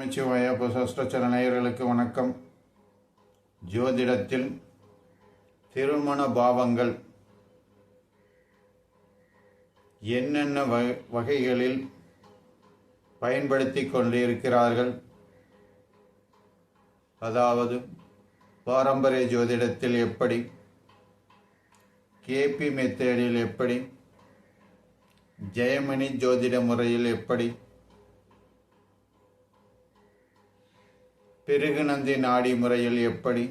நமச்சிவாய புசஸ்டச்சர நேயர்களுக்கு வணக்கம். ஜோதிடத்தில் திருமண பாவங்கள். என்னென்ன வகைகளில் பயன்படுத்தி கொண்டிருக்கிறார்கள்? அதாவது பாரம்பரிய ஜோதிடத்தில் எப்படி? கேபி மெத்தேடில் எப்படி? ஜெயமணி ஜோதிட முறையில் எப்படி? பிருகுநந்தி நாடி முறையில் எப்படி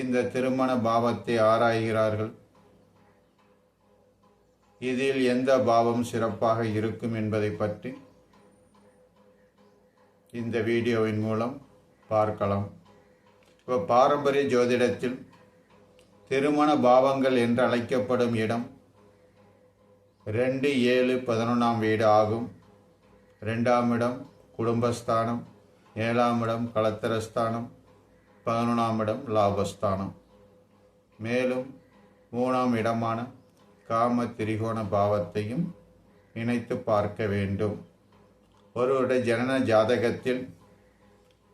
இந்த திருமண பாவத்தை ஆராய்கிறார்கள்? இதில் எந்த பாவம் சிறப்பாக இருக்கும் என்பதை பற்றி இந்த வீடியோவின் மூலம் பார்க்கலாம். இப்போ பாரம்பரிய ஜோதிடத்தில் திருமண பாவங்கள் என்று அழைக்கப்படும் இடம் ரெண்டு ஏழு பதினொன்றாம் வீடு ஆகும். ரெண்டாம் இடம் குடும்பஸ்தானம். ஏழாம் இடம் கலத்திரஸ்தானம் பதினொன்றாம் இடம் லாபஸ்தானம். மேலும் மூணாம் இடமான காம திரிகோண பாவத்தையும் இணைத்து பார்க்க வேண்டும். ஒருவருடைய ஜனன ஜாதகத்தில்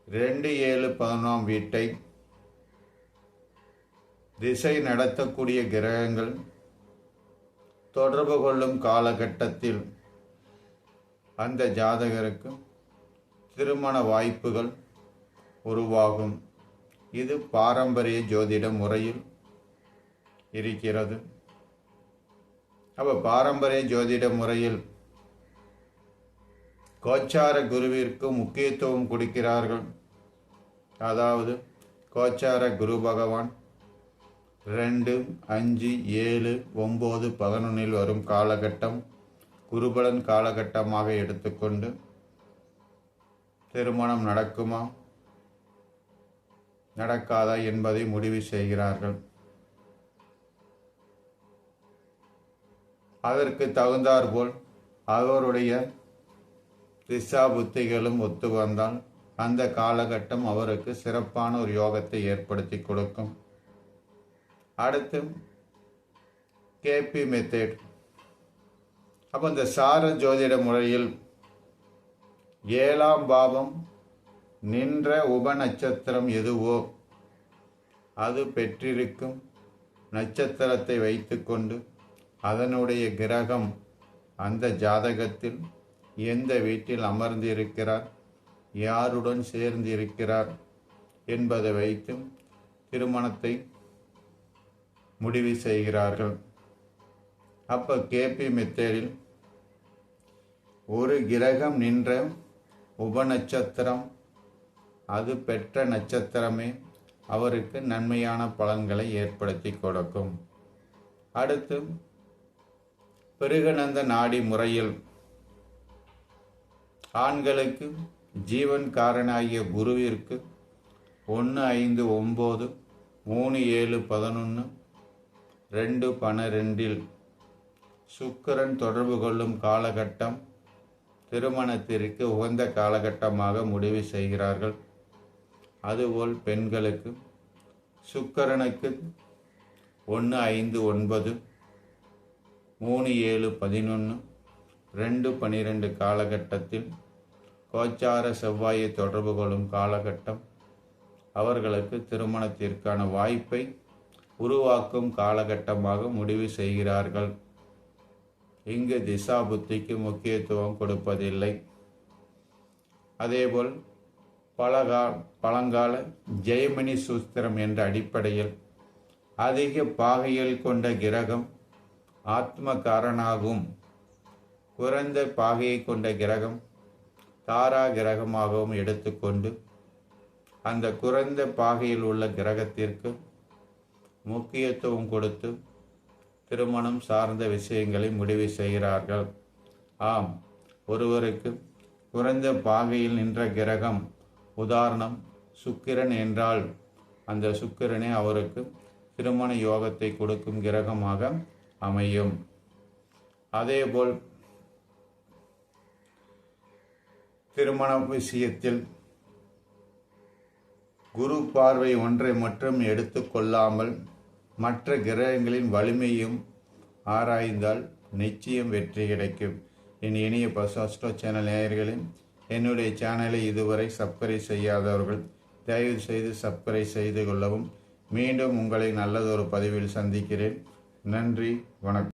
ரெண்டு ஏழு பதினொன்றாம் வீட்டை திசை நடத்தக்கூடிய கிரகங்கள் தொடர்பு கொள்ளும் காலகட்டத்தில் அந்த ஜாதகருக்கு திருமண வாய்ப்புகள் உருவாகும். இது பாரம்பரிய ஜோதிட முறையில் இருக்கிறது. அப்போ பாரம்பரிய ஜோதிட முறையில் கோச்சார குருவிற்கு முக்கியத்துவம் கொடுக்கிறார்கள். அதாவது கோச்சார குரு பகவான் ரெண்டு அஞ்சு ஏழு ஒம்பது பதினொன்றில் வரும் காலகட்டம் குருபலன் காலகட்டமாக எடுத்துக்கொண்டு திருமணம் நடக்குமா? நடக்காதா என்பதை முடிவு செய்கிறார்கள். அதற்கு தகுந்தாற்போல் அவருடைய திசா புத்திகளும் ஒத்து வந்தால் அந்த காலகட்டம் அவருக்கு சிறப்பான ஒரு யோகத்தை ஏற்படுத்தி கொடுக்கும். அடுத்து கேபி மெத்தேட். அப்போ இந்த சார ஜோதிட முறையில் ஏழாம் பாவம் நின்ற உப நட்சத்திரம் எதுவோ? அது பெற்றிருக்கும் நட்சத்திரத்தை வைத்துக்கொண்டு அதனுடைய கிரகம் அந்த ஜாதகத்தில் எந்த வீட்டில் அமர்ந்திருக்கிறார் யாருடன் சேர்ந்திருக்கிறார் என்பதை வைத்து திருமணத்தை முடிவு செய்கிறார்கள். அப்போ கேபி மெத்தேடில் ஒரு கிரகம் நின்ற உபநட்சத்திரம். அது பெற்ற நட்சத்திரமே அவருக்கு நன்மையான பலன்களை ஏற்படுத்தி கொடுக்கும். அடுத்து பிருகநந்த நாடி முறையில் ஆண்களுக்கு ஜீவன் காரனாகிய குருவிற்கு ஒன்று ஐந்து ஒம்பது மூணு ஏழு பதினொன்று ரெண்டு பன்னிரெண்டில் சுக்கிரன் தொடர்பு கொள்ளும் காலகட்டம் திருமணத்திற்கு உகந்த காலகட்டமாக முடிவு செய்கிறார்கள். அதுபோல் பெண்களுக்கு சுக்கரனுக்கு ஒன்று ஐந்து ஒன்பது மூணு ஏழு பதினொன்று ரெண்டு பன்னிரெண்டு காலகட்டத்தில் கோச்சார செவ்வாயை தொடர்பு கொள்ளும் காலகட்டம். அவர்களுக்கு திருமணத்திற்கான வாய்ப்பை உருவாக்கும் காலகட்டமாக முடிவு செய்கிறார்கள். இங்கு திசா புத்திக்கு முக்கியத்துவம் கொடுப்பதில்லை. அதேபோல் பழகா பழங்கால ஜெயமணி சூத்திரம் என்ற அடிப்படையில் அதிக பாகையில் கொண்ட கிரகம் ஆத்மகாரனாகவும் குறைந்த பாகையை கொண்ட கிரகம் தாரா கிரகமாகவும் எடுத்துக்கொண்டு அந்த குறைந்த பாகையில் உள்ள கிரகத்திற்கு முக்கியத்துவம் கொடுத்து திருமணம் சார்ந்த விஷயங்களை முடிவு செய்கிறார்கள். ஆம் ஒருவருக்கு குறைந்த பாகையில் நின்ற கிரகம் உதாரணம் சுக்கிரன் என்றால் அந்த சுக்கிரனே அவருக்கு திருமண யோகத்தை கொடுக்கும் கிரகமாக அமையும். அதேபோல் திருமண விஷயத்தில் குரு பார்வை ஒன்றை மட்டும் எடுத்துக்கொள்ளாமல் மற்ற கிரகங்களின் வலிமையும் ஆராய்ந்தால் நிச்சயம் வெற்றி கிடைக்கும். என் இனிய பசாஸ்டோ சேனல் நேயர்களே என்னுடைய சேனலை இதுவரை சப்ஸ்கிரைப் செய்யாதவர்கள் தயவு செய்து சப்ஸ்கிரைப் செய்து கொள்ளவும். மீண்டும் உங்களை நல்லதொரு பதிவில் சந்திக்கிறேன். நன்றி வணக்கம்.